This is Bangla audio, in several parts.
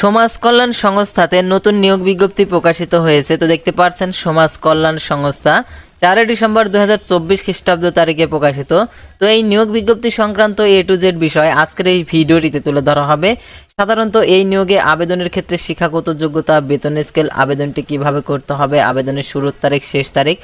সমাজ কল্যাণ সংস্থাতে নতুন নিয়োগ বিজ্ঞপ্তি প্রকাশিত হয়েছে। তো দেখতে পাচ্ছেন সমাজ কল্যাণ সংস্থা চারই ডিসেম্বর দু হাজার চব্বিশ খ্রিস্টাব্দ তারিখে প্রকাশিত। তো এই নিয়োগ বিজ্ঞপ্তি সংক্রান্ত এ টু জেড বিষয় আজকের এই ভিডিওটিতে তুলে ধরা হবে। সাধারণত এই নিয়োগে আবেদনের ক্ষেত্রে শিক্ষাগত যোগ্যতা, বেতন স্কেল, আবেদনটি কীভাবে করতে হবে, আবেদনের শুরুর তারিখ, শেষ তারিখ,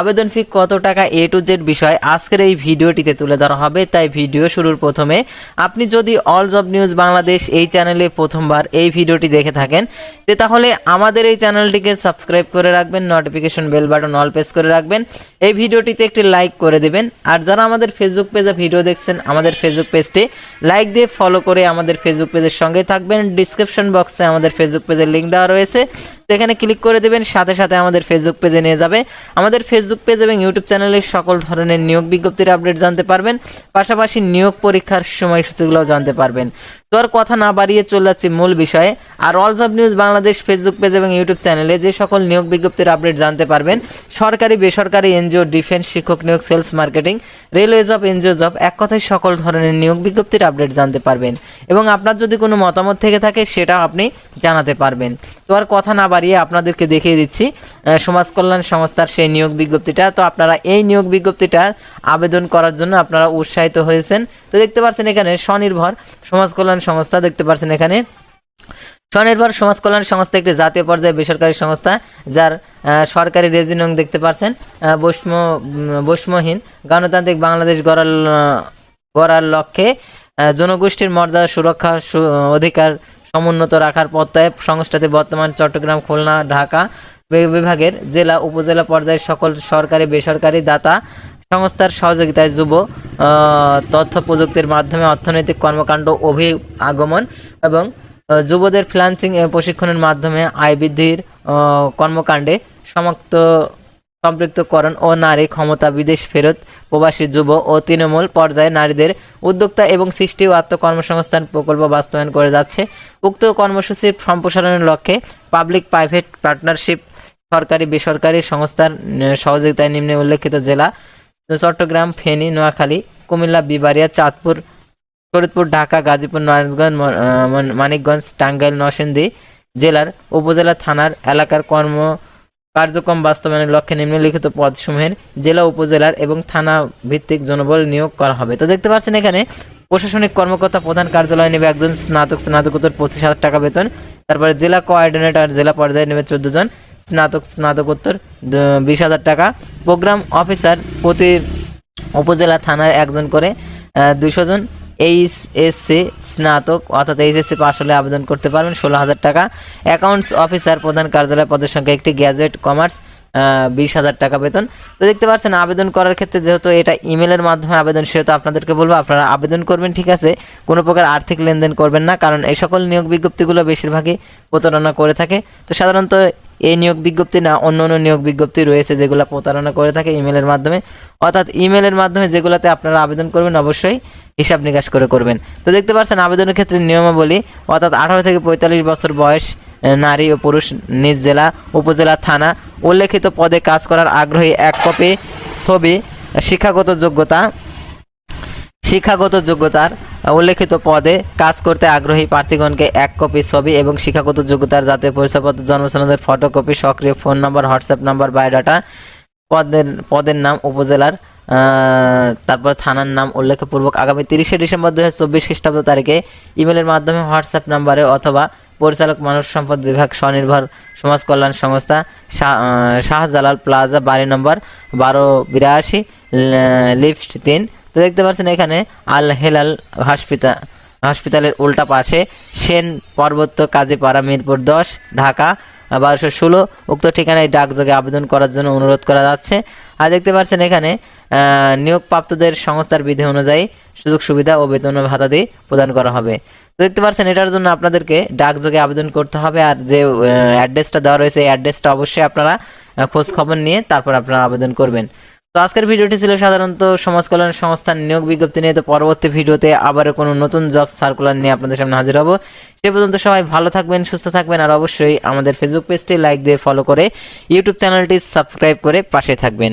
আবেদন ফি কত টাকা এ টু জেড বিষয় আজকের এই ভিডিওটিতে তুলে ধরা হবে। তাই ভিডিও শুরুর প্রথমে আপনি যদি অল জব নিউজ বাংলাদেশ এই চ্যানেলে প্রথমবার এই ভিডিওটি দেখে থাকেন, তে তাহলে আমাদের এই চ্যানেলটিকে সাবস্ক্রাইব করে রাখবেন notification bell button all press করে রাখবেন, এই ভিডিওটিতে একটি লাইক করে দেবেন, আর যারা আমাদের ফেসবুক পেজে ভিডিও দেখছেন, আমাদের ফেসবুক পেজটি লাইক দিয়ে ফলো করে আমাদের ফেসবুক পেজের সঙ্গে থাকবেন ডিসক্রিপশন বক্সে আমাদের ফেসবুক পেজের লিঙ্ক দেওয়া রয়েছে। তো এখানে ক্লিক করে দেবেন, সাথে সাথে আমাদের ফেসবুক পেজে নিয়ে যাবে। আমাদের ফেসবুক পেজ এবং ইউটিউব চ্যানেলের সকল ধরনের নিয়োগ বিজ্ঞপ্তির আপডেট জানতে পারবেন। পাশাপাশি নিয়োগ পরীক্ষার সময়সূচিগুলোও জানতে পারবেন। তো আর কথা না বাড়িয়ে চলে যাচ্ছি মূল বিষয়ে। আর অলস of news Bangladesh Facebook page এবং ইউটিউব চ্যানেলে যে সকল নিয়োগ বিজ্ঞপ্তির আপডেট জানতে পারবেন, সরকারি, বেসরকারি এনজিও ডিফেন্স শিক্ষক নিয়োগ sales marketing railway job NGO job এক কথায় সকল ধরনের নিয়োগ বিজ্ঞপ্তির আপডেট জানতে পারবেন। এবং আপনার যদি কোনো মতামত থেকে থাকে সেটা আপনি জানাতে পারবেন। তো আর কথা না বাড়িয়ে আপনাদেরকে দেখিয়ে দিচ্ছি সমাজ কল্যাণ সংস্থার সেই নিয়োগ বিজ্ঞপ্তিটা। তো আপনারা এই নিয়োগ বিজ্ঞপ্তিটার আবেদন করার জন্য আপনারা উৎসাহিত হয়েছেন। তো দেখতে পাচ্ছেন এখানে স্বনির্ভর সমাজ কল্যাণ সংস্থা, দেখতে পাচ্ছেন এখানে স্বনির্ভর সমাজ কল্যাণ সংস্থা একটি জাতীয় পর্যায়ে বেসরকারি সংস্থা, যার সরকারি রেজিনং দেখতে পাচ্ছেন বৈষ্ম বৈষ্মহীন গণতান্ত্রিক বাংলাদেশ গড়ার গড়ার লক্ষ্যে জনগোষ্ঠীর মর্যাদা সুরক্ষা অধিকার সমুন্নত রাখার প্রত্যয়ে সংস্থাটি বর্তমান চট্টগ্রাম, খুলনা, ঢাকা বিভাগের জেলা, উপজেলা পর্যায়ের সকল সরকারি, বেসরকারি দাতা সংস্থার সহযোগিতায় যুব তথ্য প্রযুক্তির মাধ্যমে অর্থনৈতিক কর্মকাণ্ড অভি আগমন এবং যুবদের ফ্রিল্যান্সিং এবং প্রশিক্ষণের মাধ্যমে আয় বৃদ্ধির কর্মকাণ্ডে সমাপ্ত সম্পৃক্তকরণ ও নারী ক্ষমতা বিদেশ ফেরত, প্রবাসী যুব ও তৃণমূল পর্যায়ে নারীদের উদ্যোক্তা এবং সৃষ্টি ও আত্মকর্মসংস্থান প্রকল্প বাস্তবায়ন করে যাচ্ছে। উক্ত কর্মসূচির সম্প্রসারণের লক্ষ্যে পাবলিক প্রাইভেট পার্টনারশিপ, সরকারি বেসরকারি সংস্থার সহযোগিতায় নিম্নে উল্লেখিত জেলা চট্টগ্রাম, ফেনী, নোয়াখালী, কুমিল্লা, বিবাড়িয়া, চাঁদপুর, ফরিদপুর, ঢাকা, গাজীপুর, নারায়ণগঞ্জ মন- মানিকগঞ্জ, টাঙ্গাইল, নরসিংদী জেলার উপজেলা থানার এলাকার কর্ম কার্যক্রম বাস্তবায়নের লক্ষ্যে নিম্নলিখিত পদসমূহের জেলা, উপজেলার এবং থানা ভিত্তিক জনবল নিয়োগ করা হবে। তো দেখতে পাচ্ছেন এখানে, প্রশাসনিক কর্মকর্তা প্রধান কার্যালয় নেবে একজন স্নাতক, স্নাতকোত্তর পঁচিশ হাজার টাকা বেতন, তারপরে জেলা কোঅর্ডিনেটর, জেলা পর্যায়ে নেবে চোদ্দ জন, স্নাতক, স্নাতকোত্তর বিশ হাজার টাকা। প্রোগ্রাম অফিসার প্রতি উপজেলা থানায় একজন করে দুইশো জন, এইচ এস সি স্নাতক, অর্থাৎ এইচএসসি পাস হলে আবেদন করতে পারবেন ষোলো হাজার টাকা। অ্যাকাউন্টস অফিসার প্রধান কার্যালয় পদের সংখ্যা একটি গ্র্যাজুয়েট কমার্স বিশ হাজার টাকা বেতন। তো দেখতে পাচ্ছেন, আবেদন করার ক্ষেত্রে যেহেতু এটা ইমেলের মাধ্যমে আবেদন, সেহেতু আপনাদেরকে বলব, আপনারা আবেদন করবেন, ঠিক আছে? কোনো প্রকার আর্থিক লেনদেন করবেন না, কারণ এই সকল নিয়োগ বিজ্ঞপ্তিগুলো বেশিরভাগই প্রতারণা করে থাকে। তো সাধারণত এই নিয়োগ বিজ্ঞপ্তি না অন্য অন্য নিয়োগ বিজ্ঞপ্তি রয়েছে যেগুলো প্রতারণা করে থাকে ইমেলের মাধ্যমে। অর্থাৎ ইমেলের মাধ্যমে যেগুলোতে আপনারা আবেদন করবেন, অবশ্যই হিসাব নিকাশ করে করবেন। তো দেখতে পাচ্ছেন, আবেদনের ক্ষেত্রে নিয়মাবলী, অর্থাৎ আঠারো থেকে পঁয়তাল্লিশ বছর বয়স নারী ও পুরুষ নিজ জেলা, উপজেলা, থানা, উল্লেখিত পদে কাজ করার আগ্রহী এক কপি, ছবি, শিক্ষাগত যোগ্যতা শিক্ষাগত যোগ্যতার উল্লেখিত পদে কাজ করতে আগ্রহী প্রার্থীগণকে এক কপি ছবি এবং শিক্ষাগত যোগ্যতার জাতীয় পরিচয়পত্র জন্মসনদের ফটোকপি, সক্রিয় phone number, WhatsApp number, biodata, পদের পদের নাম, উপজেলার তারপর থানার নাম উল্লেখপূর্বক আগামী তিরিশে ডিসেম্বর দু হাজার চব্বিশ খ্রিস্টাব্দ তারিখে ইমেলের মাধ্যমে হোয়াটসঅ্যাপ নাম্বারে অথবা পরিচালক মানব সম্পদ বিভাগ স্বনির্ভর সমাজ কল্যাণ সংস্থা শাহ- শাহজালাল প্লাজা বাড়ি নম্বর বারো বিরাশি লিফট তিন তো দেখতে পাচ্ছেন এখানে আল হেলাল হসপিটাল হসপিটালের উল্টা পাশে সেন পর্বত্য কাজীপাড়া মিরপুর দশ, ঢাকা বারোশো ষোলো উক্ত ঠিকানায় ডাকযোগে আবেদন করার জন্য অনুরোধ করা যাচ্ছে। আর দেখতে পাচ্ছেন এখানে নিয়োগপ্রাপ্তদের সংস্থার বিধি অনুযায়ী সুযোগ সুবিধা ও বেতন ভাতাদি প্রদান করা হবে। তো দেখতে পাচ্ছেন এটার জন্য আপনাদেরকে ডাকযোগে আবেদন করতে হবে আর যে অ্যাড্রেসটা দেওয়া রয়েছে, এই অ্যাড্রেসটা অবশ্যই আপনারা খোঁজ খবর নিয়ে তারপর আপনারা আবেদন করবেন। তো আজকের ভিডিওটি ছিল সাধারণত সমাজ কল্যাণ সংস্থার নিয়োগ বিজ্ঞপ্তি নিয়ে। তো পরবর্তী ভিডিওতে আবারও কোনো নতুন জব সার্কুলার নিয়ে আপনাদের সামনে হাজির হব। সে পর্যন্ত সবাই ভালো থাকবেন, সুস্থ থাকবেন, আর অবশ্যই আমাদের ফেসবুক পেজটি লাইক দিয়ে ফলো করে ইউটিউব চ্যানেলটি সাবস্ক্রাইব করে পাশে থাকবেন।